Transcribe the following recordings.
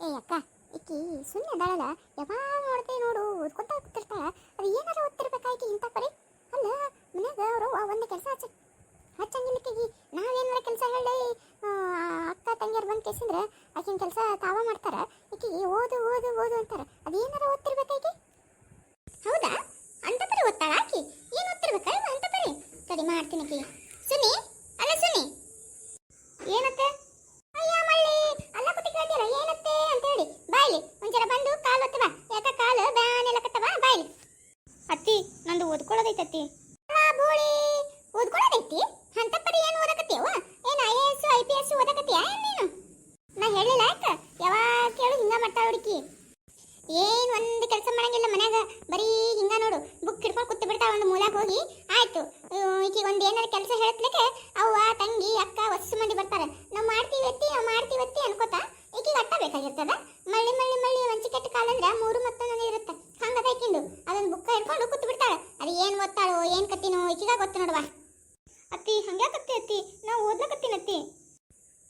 ಏ ಅಕ್ಕ ಇಕ್ಕಿ ಸುಮ್ಮನೆ ಅದಾಳಲ್ಲ, ಯಾವಾಗ ನೋಡ್ತೇ ನೋಡು, ಓದ್ಕೊಂತ ಕೂತಿರ್ತಾಳ, ಅದು ಏನಾರ ಓದ್ತಿರ್ಬೇಕಾಗಿ ಇಂಥ ಪರಿ ಅಲ್ಲ, ಮನ್ಯಾಗ ಅವರು ಒಂದು ಕೆಲಸ ಹಚ್ಚ ಹಚ್ಚಂಗಿಲ್ಲಕ್ಕಿಗಿ ನಾವೇನಾರ ಕೆಲಸ ಹೇಳಿ ಅಕ್ಕ ತಂಗಿಯರು ಬಂದು ಕೇಸಿಂದ್ರೆ, ಆಕಿನ ಕೆಲಸ ತಾವ ಮಾಡ್ತಾರ ಇಕ್ಕಿ ಓದು ಓದು ಓದು ಅಂತಾರ ಅದು ಏನಾರ ಓದ್ತಿರ್ಬೇಕಾಗಿ ಹೌದಾ? ಅಂತ ಪರಿ ಓದ್ತಾಳ ಆಕಿ? ಏನು ಓದ್ತಿರ್ಬೇಕಾ? ಅಂತ ಪರಿ ಸರಿ ಮಾಡ್ತೀನಿ ಆಕಿ ಸುನಿ ಏನತ್ತೆ ಅಯ್ಯ ಮಳ್ಳಿ ಅಲ್ಲ ಕುಟ್ಟಿ ಕೇಳ್ತೀರ ಏನತ್ತೆ ಅಂತ ಹೇಳಿ ಬಾಯ್ಲಿ ಒಂಚರ ಬಂದು ಕಾಲು ಒತ್ತು ಬಾ ಯಾಕ ಕಾಲು ಬ್ಯಾನೆಲಕತ್ತವ ಬಾಯ್ಲಿ ಅತ್ತಿ ನಂದು ಓದ್ಕೊಳ್ಳೋದೈತೆ ಅತ್ತಿ ಅಲ್ಲ ಬೋಳಿ ಓದ್ಕೊಳ್ಳೋದೈತಿ ಅಂತ ಪರಿ ಏನು ಓದಕತ್ತೀವ ಏನು I A S I P S ಓದಕತ್ತೀಯ ಏನ್ ನೀನು ನಾ ಹೇಳಿಲ್ಲ ಯಾಕ ಯಾವಾಗ ಕೇಳು ಹಿಂಗ ಮಾಡ್ತಾಳ ಹುಡುಕಿ ಏನ್ ಒಂದು ಕೆಲಸ ಮಾಡಂಗಿಲ್ಲ ಮನ್ಯಾಗ ಬರೀ ಹಿಂಗ ನೋಡು ಬುಕ್ ಹಿಡ್ಕೊಂಡು ಕೂತು ಬಿಡ್ತಾಳ ಒಂದು ಮೂಲಾಗ ಹೋಗಿ ಆಯ್ತು ಈಕಿ ಒಂದು ಏನಾರ ಕೆಲಸ ಹೇಳತ್ಲಿಕ್ಕೆ ಅವ್ವ, ತಂಗಿ, ಅಕ್ಕ ಹೊಸ ಮಂದಿ ಬರ್ತಾರೆ. ನಾವು ಮಾಡ್ತೀವಿ ಅತ್ತಿ ನಾವು ಮಾಡ್ತೀವಿ ಅತ್ತಿ ಅನ್ಕೋತಾ ಈಕಿಗೆ ಅಟ್ಟ ಬೇಕಾಗಿರ್ತದ. ಮಳ್ಳಿ ಮಳ್ಳಿ ಮಳ್ಳಿ ಒಂಚಿ ಕೆಟ್ಟ ಅಂದ್ರೆ ಮೂರು ಮತ್ತೊಂದು ಇರುತ್ತೆ. ಹಂಗದ ಈಕಿಂದು. ಅದೊಂದು ಬುಕ್ಕ ಹಿಡ್ಕೊಂಡು ಕೂತು ಬಿಡ್ತಾಳೆ. ಅದು ಏನು ಓದ್ತಾಳೋ, ಏನು ಕತ್ತಿನೋ ಈಕಿಗ ಗೊತ್ತು ನೋಡುವ. ಅತ್ತಿ, ಹಂಗ್ಯಾಕತ್ತಿ ಅತ್ತಿ? ನಾವು ಓದ್ಲಕತ್ತೀನಿ ಅತ್ತಿ.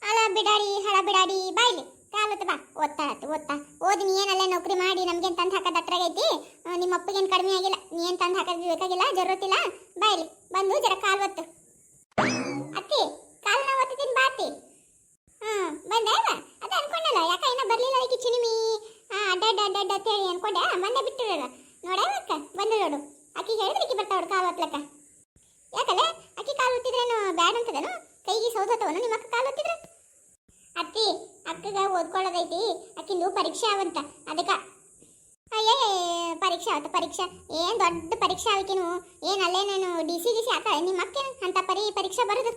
ಅಲ ಬಿಡಾಡಿ, ಹಳ ಬಿಡಾಡಿ, ಬಾಯ್ಲಿ. ಕಾಲತ್ತ ಬಾ, ಓದ್ತಾ ಓದ್ತಾ. ಓದಿ, ನೀ ಏನಲ್ಲೇ ನೌಕರಿ ಮಾಡಿ ನಮ್ಗೇನು ತಂದು ಹಾಕೋದು ಹತ್ರಗೈತಿ ನಿಮ್ಮ ಅಪ್ಪಗೇನು ಕಡಿಮೆ ಆಗಿಲ್ಲ? ನೀ ಏನು ತಂದು ಹಾಕೋದು ಬೇಕಾಗಿಲ್ಲ? ಜರೂರತಿಲ್ಲ ಬಾಯಿಲಿ ಬಂದು ಜರ ಕಾಲು ಒತ್ತು. ಅತ್ತಿ ಕಾಲನ್ನ ಒತ್ತಿದ್ದೀನಿ ಬಾ ಅತ್ತಿ. ಹ್ಞೂ ಬಂದೆ ಅದ ಅನ್ಕೊಂಡಲ್ಲ, ಯಾಕ ಇನ್ನೂ ಬರಲಿಲ್ಲ ಅದಕ್ಕೆ ಚಿನಿಮಿ ಅಡ್ಡ ಅಡ್ಡ ಅಡ್ಡ ಅಡ್ಡ ಹೇಳಿ ಅನ್ಕೊಂಡೆ. ಮೊನ್ನೆ ಬಿಟ್ಟಿರಲ್ಲ ನೋಡೇ ಅಕ್ಕ, ಬಂದು ನೋಡು. ಆಕಿ ಹೇಳಿದ್ರೆ ಬರ್ತಾ ಬರ್ತಾವಳು ಕಾಲು ಒತ್ತಲಕ್ಕ ಯಾಕಲ್ಲ ಆಕಿ ಕಾಲು ಒತ್ತಿದ್ರೇನು ಬ್ಯಾಡ್ ಅಂತದೇನು? ಕೈಗೆ ಸೌದತ್ತವನು ನಿಮ್ಮ ಅಕ್ಕ ಕಾಲು ಒತ್ತಿದ್ರೆ? ಅತ್ತಿ, ಅಕ್ಕಗ ಓದ್ಕೊಳ್ಳೋದೈತಿ. ಅಕ್ಕಿಂದು ಪರೀಕ್ಷೆ ಅವಂತ. ಅದಕ್ಕ ಅಯ್ಯೇ ಪರೀಕ್ಷೆ ಆತ ಪರೀಕ್ಷೆ ಏನ್ ದೊಡ್ಡ ಪರೀಕ್ಷೆ ಆವಿಕಿನು ಏನ್ ಅಲ್ಲೇನೇನು ಡಿ ಸಿ ಡಿ ಸಿ ಆತ ನಿಮ್ಮ ಅಕ್ಕೇನು ಅಂತ ಪರಿ ಪರೀಕ್ಷೆ ಬರೋದು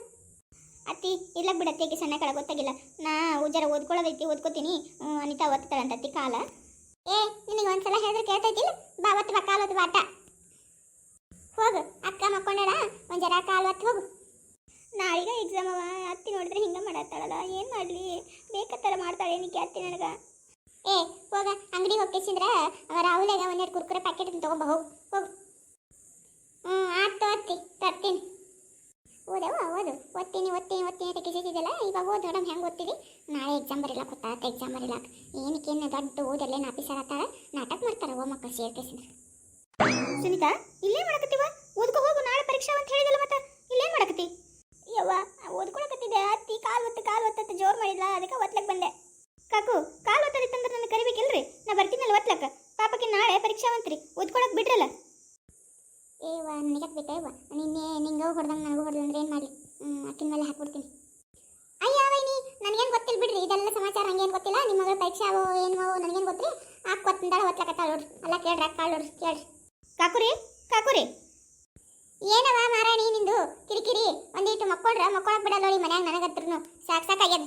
ಅತ್ತಿ ಇಲ್ಲ ಬಿಡ ಅತ್ತಿಗೆ ಸಣ್ಣ ಕಳ ಗೊತ್ತಾಗಿಲ್ಲ ನಾ ಜರ ಓದ್ಕೊಳ್ಳೋದೈತಿ ಓದ್ಕೋತೀನಿ ಅನಿತಾ ಓದ್ತಾಳಂತ ಅತ್ತಿ ಕಾಲ ಏ ನಿನಗೆ ಒಂದ್ಸಲ ಹೇಳಿದ್ರೆ ಕೇಳ್ತೈತಿಲ್ಲ ಬಾವತ್ತು ಬಾ ಕಾಲು ಬಾಟ ಹೋಗು ಅಕ್ಕ ಮಕ್ಕೊಂಡಾಳ ಒಂದು ಜರ ಕಾಲು ಹೋಗು ನಾಳೆಗ ಎಕ್ಸಾಮ್ ಅವ ಅತ್ತಿ ನೋಡಿದ್ರೆ ಹಿಂಗೆ ಮಾಡತ್ತಾಳಲ್ಲ ಏನು ಮಾಡಲಿ? ಬೇಕತ್ತರ ಮಾಡ್ತಾಳೆ ಏನಕ್ಕೆ ಅತ್ತಿ ನನಗೆ. ಏ ಹೋಗ ಅಂಗಡಿ ಹೋಗ್ಕೇಸಿಂದ್ರ ಅವ ರಾಹುಲ್ಯಾಗ ಒಂದೆರಡು ಕುರ್ಕುರೆ ಪ್ಯಾಕೆಟ್ ತಗೊಂಬ ಹೋಗು ಹೋಗು. ಹ್ಞೂ ಆಯ್ತು ಅತ್ತಿ ತರ್ತೀನಿ. ಓದವ ಓದು ಓದ್ತೀನಿ ಓದ್ತೀನಿ ಓದ್ತೀನಿ ಅಂತ ಕಿಸಿದಿದ್ದಲ್ಲ ಇವಾಗ ಓದ್ ನೋಡಮ್ ಹೆಂಗೆ ಓದ್ತೀವಿ ನಾಳೆ ಎಕ್ಸಾಮ್ ಬರಿಲ್ಲ ಗೊತ್ತಾತ ಎಕ್ಸಾಮ್ ಬರಿಲ್ಲ ಏನಕ್ಕೇನು ದೊಡ್ಡ ಓದಲ್ಲೇ ಆಫೀಸರ್ ಆತಾರ ನಾಟಕ ಮಾಡ್ತಾರ ಓ ಮಕ್ಕಳು ಸೇರ್ಕೇಸಿಂದ್ರ. ಸುನಿತಾ ಇಲ್ಲೇ ಮಾಡಕತ್ತೀವ? ಓದ್ಕೊ ಹೋಗು ನಾಳೆ ಪರೀಕ್ಷೆ ಅಂತ ಹೇಳಿದಲ್ಲ ಮತ್ತೆ ಇಲ್ಲೇ ಮಾಡಕತ್ತಿ ಯವ್ವ ಓದ್ಕೊಳಕತ್ತಿದ್ದೆ ಅತ್ತಿ ಕಾಲು ಒತ್ತು ಕಾಲು ಒತ್ತತ್ತ ಜೋರ್ ಮಾಡಿಲ್ಲ ಅದಕ್ಕೆ ಒತ್ಲಕ್ ಬಂದೆ ಕಾಕು ಕಾಲು ಒತ್ತದಿತ್ತಂದ್ರೆ ನನಗೆ ಕರಿಬೇಕಿಲ್ರಿ ನಾ ಬರ್ತೀನಲ್ಲ ಒತ್ಲಕ್ಕ ಪಾಪಕ್ಕೆ ನಾಳೆ ಪರೀಕ್ಷಾ ಮಂತ್ರಿ ಓದ್ಕೊಳಕ್ ಬಿಡ್ರಲ್ಲ ಏವ ಇವ ನಿನ್ನೆ ನಿಂಗೆ ಹೊಡೆದಂಗೆ ನನಗೂ ಹೊಡೆದಂದ್ರೆ ಏನು ಮಾಡಲಿ? ಅಕ್ಕಿನ ಮೇಲೆ ಹಾಕ್ಬಿಡ್ತೀನಿ. ಅಯ್ಯ ವೈನಿ ನನಗೇನು ಗೊತ್ತಿಲ್ಲ ಬಿಡ್ರಿ ಇದೆಲ್ಲ ಸಮಾಚಾರ ಹಂಗೇನು ಗೊತ್ತಿಲ್ಲ. ನಿಮ್ಮ ಮಗಳ ಪರೀಕ್ಷೆ ಅವೋ ಏನು ನನಗೇನು ಗೊತ್ತ್ರಿ? ಹಾಕಿ ಕೊತ್ತಂದಾಳ ಒತ್ಲಕತ್ತಾಳ ನೋಡ್ರಿ ಅಲ್ಲ ಕೇಳ್ರಿ ಅಕ್ಕ ನೋಡ್ರಿ ಕೇಳ್ರಿ. ಕಾಕುರಿ ಕಾಕುರಿ. ಏನವ ಮಾರಾಣಿ ನಿಂದು? ಕಿರಿಕಿರಿ ಒಂದಿಟ್ಟು ಮಕ್ಕೊಳ್ರ ಮಕ್ಕೊಳಕ್ ಬಿಡಲ್ಲ ನೋಡಿ ಮನ್ಯಾಗ ನನಗತ್ರನು. ಸಾಕ್ ಸಾಕಾಗ್ಯದ.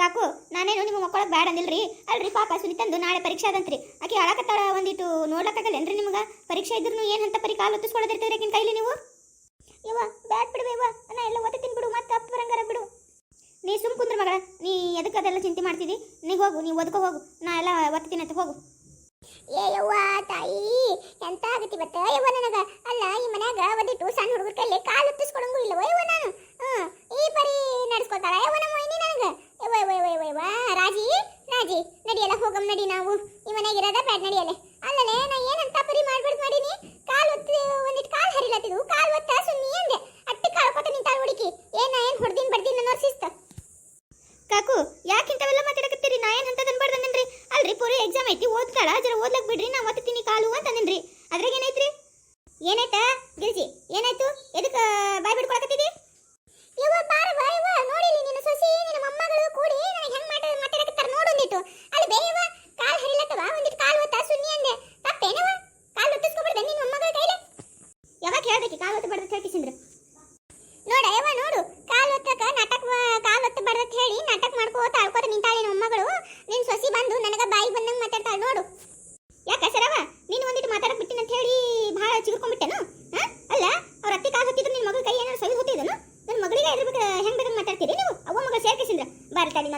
ಕಾಕು, ನಾನೇನು ನಿಮ್ಮ ಮಕ್ಕಳಕ್ಕೆ ಬ್ಯಾಡ ಅಂದಿಲ್ರಿ? ಅಲ್ರಿ ಪಾಪ ಸುನಿತಂದು ನಾಳೆ ಪರೀಕ್ಷೆ ಅದಂತ್ರಿ ಆಕೆ ಅಳಕತ್ತಾಳ ಒಂದಿಟ್ಟು ನೋಡ್ಲಕ್ಕಾಗಲ್ಲೇನ್ರಿ ನಿಮ್ಗೆ? ಪರೀಕ್ಷೆ ಇದ್ರು ಏನು ಅಂತ ಪರಿ ಕಾಲು ಆಕಿನ ಕೈಲಿ ನೀವು? ಇವ ಬ್ಯಾಡ್ ಬಿಡು ಇವ ನಾ ಎಲ್ಲ ಓದ್ತೀನಿ ಬಿಡು, ಮತ್ತೆ ಅಪ್ಪ ಬರಂಗಾರ ಬಿಡು. ನೀ ಸುಮ್ ಕುಂದ್ರ ಮಗಳ, ನೀ ಎದಕ್ಕೆ ಅದೆಲ್ಲ ಚಿಂತೆ ಮಾಡ್ತಿದ್ದಿ ನೀ ಹೋಗು, ನೀ ಓದ್ಕೋ ಹೋಗು, ನಾ ಎಲ್ಲ ಓದ್ತೀನಿ ಅಂತ ಹೋಗು. ಏ ಯವ್ವ, ತಾಯಿ, ಎಂತ ಆಗತಿ ಬತ್ತ ಯವ್ವ ನನಗ, ಅಲ್ಲ, ಈ ಮನ್ಯಾಗ ಒಂದಿಟ್ಟು ಸಣ್ಣ ಹುಡುಗರ ಕೈಲಿ ಕಾಲು ಒತ್ತಿಸ್ಕೊಡಂಗೂ ಇಲ್ಲವ? ಯವ್ವ ನಾನು? ಈ ಪರಿ ನಡೆಸ್ಕೊತಾಳ ಯವ್ವ ನಮ್ಮ ನನಗ? ರಾಜಿ ರಾಜಿ, ನಡಿಯಲ್ಲ, ಹೋಗಮ್, ನಡಿ ನಾವು. ಈ ಮನ್ಯಾಗ ಇರೋದ ಬ್ಯಾಡ್, ನಡಿಯಲ್ಲ. ಅಲ್ಲಲೇ, ನಾ ಏನಂತ ಪರಿ ಮಾಡ್ಬಿಡ್ದು ಮಾಡೀನಿ? ಕಾಲು ಒತ್ತಿ ಒಂದಿಟ್ಟು ಕಾಲು ಹರಿಲತ್ತಿದ್ವು ಕಾಲು ಒತ್ತ ಸುಮ್ಮನೆ ಅಂದೆ. ಅಟ್ಟಿ ಕಾಲು ಕೊತ್ತ ನಿಂತಾಳ ಹುಡುಕಿ. ಏನ ಏನ್ ಹೊಡ್ದಿನ್ ಬಡ್ದಿನ ಅನ್ನೋರ್ ಶಿಸ್ತ. ಕಾಕು, ಯಾಕೆ ಇಂಥವೆಲ್ಲ ಮಾತಾಡಕತ್ತೀರಿ? ನಾ ಏನು ಅಂತ ಅನ್ಬಾರ್ದು ಅಂದೇನ್ರಿ ಅಲ್ರಿ, ಪೂರಿ ಎಕ್ಸಾಮ್ ಐತಿ ಓದ್ತಾಳ ಜರ ಓದ್ಲಕ್ ಬಿಡ್ರಿ ನಾ ಓದ್ತೀನಿ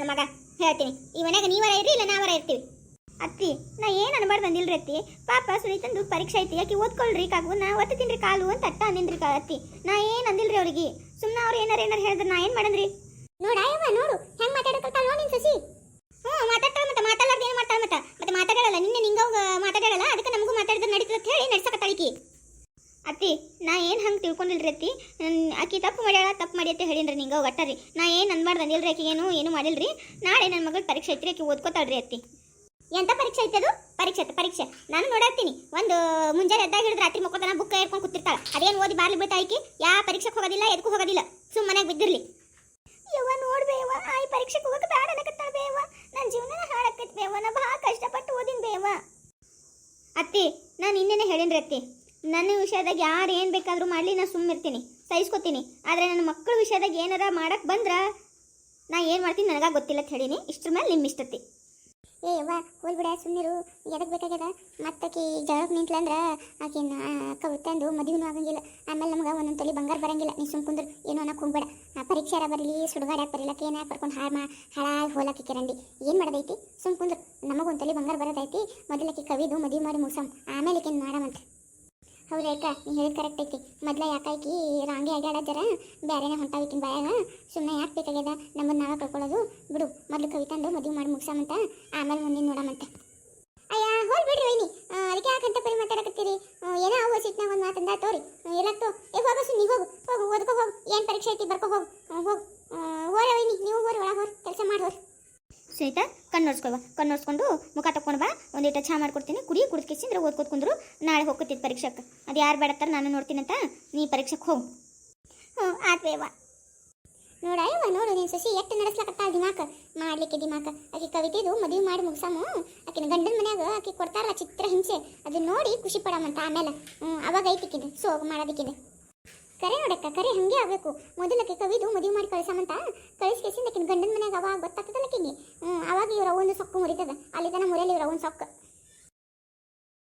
ನನ್ನ ಮಗ. ಹೇಳ್ತೀನಿ. ಈ ಮನೆಯಾಗ ನೀವರ ಇರ್ರಿ ಇಲ್ಲ ನಾವರ ಇರ್ತೀವಿ. ಅತ್ತಿ ನಾ ಏನು ಅನ್ಬಾರ್ದು ಅಂದಿಲ್ರಿ ಅತ್ತಿ? ಪಾಪ ಸುನೀತಂದು ಪರೀಕ್ಷೆ ಐತಿ ಯಾಕೆ ಓದ್ಕೊಳ್ರಿ ಕಾಗು ನಾ ಓದ್ತೀನಿ ಕಾಲು ಅಂತ ಅಟ್ಟ ಅಂದಿನ್ರಿ ಕಾ ಅತ್ತಿ. ನಾ ಏನು ಅಂದಿಲ್ರಿ ಅವ್ರಿಗೆ ಸುಮ್ಮನೆ ಅವ್ರು ಏನಾರ ಏನಾರ ಹೇಳಿದ್ರೆ ನಾ ಏನು ಮಾಡಂದ್ರಿ ನೋಡ ನೋಡು. ಹೆಂಗೆ ಮಾತಾಡಕತ್ತಾಳ ನೋಡಿ ಸಸಿ. ಹ್ಞೂ ಮಾತಾಡ್ತಾಳ ಮತ್ತೆ ಮಾತಾಡ್ಲಾರ್ದು ಏನು ಮಾಡ್ತಾಳ ಮತ್ತೆ? ಮತ್ತೆ ಮಾತಾಡಲ್ಲ ನಿನ್ನೆ ನಿಂಗ ಮಾತಾಡಲ್ಲ ಅದಕ್ಕೆ ನಮಗೂ ಮಾತಾಡಿದ್ರೆ ನಡೀತದೆ ಹೇಳಿ ನಡ್ಸಕ ತಿಳ್ಕೊಂಡಿಲ್ರಿ ಅತ್ತಿ? ಆಕಿ ತಪ್ಪು ಮಾಡ್ಯಾಳ, ತಪ್ಪು ಮಾಡಿ ಅಂತ ಹೇಳಿನ್ರಿ ನಿಂಗೆ ಒಟ್ಟರಿ ನಾ ಏನು ಅನ್ಬಾರ್ದು ರೀ ಆಕಿಗೆ ಏನು ಏನು ಮಾಡಿಲ್ರಿ? ನಾಳೆ ನನ್ನ ಮಗಳು ಪರೀಕ್ಷೆ ಐತ್ರಿ ಆಕಿ ಓದ್ಕೋತಾಳ್ರಿ ಅತ್ತಿ. ಎಂಥ ಪರೀಕ್ಷೆ ಐತೆ ಅದು? ಪರೀಕ್ಷೆ ಐತೆ ಪರೀಕ್ಷೆ. ನಾನು ನೋಡಾಕ್ತೀನಿ ಒಂದು ಮುಂಜಾನೆ ಎದ್ದಾಗ ಹಿಡಿದು ರಾತ್ರಿ ಮಕ್ಕೋತನ ಬುಕ್ ಏರ್ಕೊಂಡು ಕೂತಿರ್ತಾಳೆ. ಅದೇನು ಓದಿ ಬಾರ್ಲಿ ಬಿಡ್ತಾ ಆಕಿ? ಯಾ ಪರೀಕ್ಷೆಗೆ ಹೋಗೋದಿಲ್ಲ ಎದಕ್ಕೂ ಹೋಗೋದಿಲ್ಲ. ಸುಮ್ಮನೆ ಬಿದ್ದಿರಲಿ. ಯವ್ವ ನೋಡ್ಬೇವ ಆಯ್ ಪರೀಕ್ಷೆಗೆ ಹೋಗಕ್ಕೆ ಬೇಡ ಬೇವ ನನ್ನ ಜೀವನ ಹಾಳಾಕೈತಿ ಬೇವ ನಾ ಭಾಳ ಕಷ್ಟಪಟ್ಟು ಓದಿನ ಬೇವ ಅತ್ತಿ, ನಾನು ಇನ್ನೇನೆ ಹೇಳಿನ್ರಿ ಅತ್ತಿ. ನನ್ನ ವಿಷಯದಾಗ ಯಾರು ಏನು ಬೇಕಾದರೂ ಮಾಡಲಿ ನಾನು ಸುಮ್ಮಿರ್ತೀನಿ ಸಹಿಸ್ಕೊತೀನಿ. ಆದರೆ ನನ್ನ ಮಕ್ಕಳ ವಿಷಯದಾಗ ಏನಾರ ಮಾಡಕ್ಕೆ ಬಂದ್ರೆ, ನಾ ಏನು ಮಾಡ್ತೀನಿ ನನಗೆ ಗೊತ್ತಿಲ್ಲ ಅಂತ ಹೇಳೀನಿ. ಇಷ್ಟ್ರ ಮೇಲೆ ನಿಮ್ಮ ಇಷ್ಟತಿ ಏ ಯವ್ವ ಹೋಲ್ ಬಿಡ ಸುಮ್ಮನಿರು ಎದಕ್ಕೆ ಬೇಕಾಗ್ಯದ? ಮತ್ತಾಕಿ ಜಳಕ್ಕೆ ಆಕೆ ಆಕಿನ ಕವಿತಂದು ಮದುವೆನೂ ಆಗಂಗಿಲ್ಲ. ಆಮೇಲೆ ನಮ್ಗೆ ಒಂದೊಂದು ತೊಲಿ ಬಂಗಾರ ಬರಂಗಿಲ್ಲ. ನೀ ಸುಮ್ ಕುಂದ್ರು, ಏನೋ ಅನ್ನಕ್ಕೆ ಹೋಗ್ಬೇಡ. ಆ ಪರೀಕ್ಷೆ ಬರಲಿ ಸುಡುಗಾಡಕ್ಕೆ ಬರಲಿಲ್ಲ ಏನಾಗ ಬರ್ಕೊಂಡು ಹಾಳು ಮಾ, ಹಾಳಾಗಿ ಹೋಲಕ್ಕೆ ಕಿರಂಡಿ ಏನು ಮಾಡೋದೈತಿ? ಸುಮ್ ಕುಂದ್ರು. ನಮಗೊಂದು ತೊಲಿ ಬಂಗಾರ ಬರೋದೈತಿ. ಮೊದಲಕ್ಕೆ ಕವಿದು ಮದುವೆ ಮಾಡಿ ಮುಗಿಸಮ್. ಆಮೇಲೆ ಏನು ಮಾಡಮಂತ. ಹೌದು ಅಕ್ಕ ನೀ ಹೇಳಿದ ಕರೆಕ್ಟ್ ಐತಿ. ಮೊದ್ಲ ಯಾಕಾಯ್ಕಿ ರಾಂಗಿ ಆಗ್ಯಾಡ ಜರ, ಬ್ಯಾರೆನೇ ಹೊಂಟಾವಿಕಿನ ಬಾಯಾಗ. ಸುಮ್ಮನೆ ಯಾಕೆ ಬೇಕಾಗ್ಯದ? ನಮ್ಮದು ನಾವೇ ಕಳ್ಕೊಳ್ಳೋದು ಬಿಡು, ಮೊದ್ಲು ಕವಿತಂದು ಮದುವೆ ಮಾಡಿ ಮುಗಿಸಾಮಂತ ಆಮೇಲೆ ಮುಂದಿನ ನೋಡಾಮಂತೆ ಅಯ್ಯ ಹೋಲ್ ಬಿಡ್ರಿ ವೈನಿ. ಅದಕ್ಕೆ ಯಾಕಂತ ಪರಿ ಮಾತಾಡಕತ್ತೀರಿ? ಏನೋ ಅವು ಸಿಟ್ನಾಗ ಒಂದು ಮಾತಂದ ತೋರಿ. ತೋ. ಏ, ಹೋಗು ಸುಮ್ಮನೆ ಹೋಗು. ಹೋಗು, ಓದ್ಕೋ ಹೋಗು. ಏನು ಪರೀಕ್ಷೆ ಐತಿ ಬರ್ಕೋ ಹೋಗು. ಹೋಗು. ಹೋರ ವೈನಿ. ನೀವು ಹೋರಿ ಒಳಗೆ ಹೋರಿ ಕೆಲಸ ಮಾಡಿ ಹೋರಿ ಸುನೀತಾ ಕಣ್ಣೋರ್ಸ್ಕೊಳ್ವ ಕಣ್ಣೋಡ್ಸ್ಕೊಂಡು ಮುಖ ತಕೊಂಡು ಬಾ ಒಂದಿಟ್ಟು ಚಹಾ ಮಾಡ್ಕೊಡ್ತೀನಿ. ಕುಡಿ ಕುಡಿದ್ಕಿಸಿಂದ್ರೆ ಓದ್ಕೋತ್ ಕುಂದ್ರು, ನಾಳೆ ಹೋಗ್ಕೊತಿದ್ದು ಪರೀಕ್ಷೆಗೆ. ಅದು ಯಾರು ಬೇಡತ್ತಾರ ನಾನು ನೋಡ್ತೀನಿ ಅಂತ ನೀ ಪರೀಕ್ಷೆಗೆ ಹೋಗು. ಹ್ಞೂ, ಆತ್ವೇವ. ನೋಡ ನೋಡು ನೀನು ಸಸಿ ಎಷ್ಟು ನಡೆಸ್ಲಕತ್ತ ದಿಮಾಕ. ಮಾಡ್ಲಿಕ್ಕೆ ದಿಮಾಕ. ಆಕೆ ಕವಿತೆದು ಮದುವೆ ಮಾಡಿ ಮುಗಿಸಾಮು. ಆಕಿನ ಗಂಡನ ಮನ್ಯಾಗ ಆಕೆ ಕೊಡ್ತಾರಲ್ಲ ಚಿತ್ರ ಹಿಂಸೆ ಅದನ್ನ ನೋಡಿ ಖುಷಿ ಪಡಮಂತ ಆಮೇಲೆ. ಹ್ಞೂ, ಅವಾಗ ಐತಿಕ್ಕಿದೆ, ಸೋಗ್ ಮಾಡೋದಕ್ಕಿದೆ. ಕರೆ ನೋಡಕ್ಕ ಕರೆ ಹಂಗೆ ಆಗಬೇಕು. ಮೊದಲಕ್ಕೆ ಕವಿದು ಮದುವೆ ಮಾಡಿ ಕಳಿಸಮಂತ, ಕಳಿಸಿ ಕೇಸಿಂದ ಗಂಡನ ಮನೆಯಾಗ ಅವಾಗ ಗೊತ್ತಾಗ್ತದಲ್ಲ ಆಕಿಗೆ ಹ್ಞೂ ಅವಾಗ ಇವ್ರ ಒಂದು ಸೊಕ್ಕು ಮುರಿತದ. ಅಲ್ಲಿ ತನ ಮುರಿಯಲ್ಲಿ ಇವ್ರ ಒಂದು ಸೊಕ್ಕು.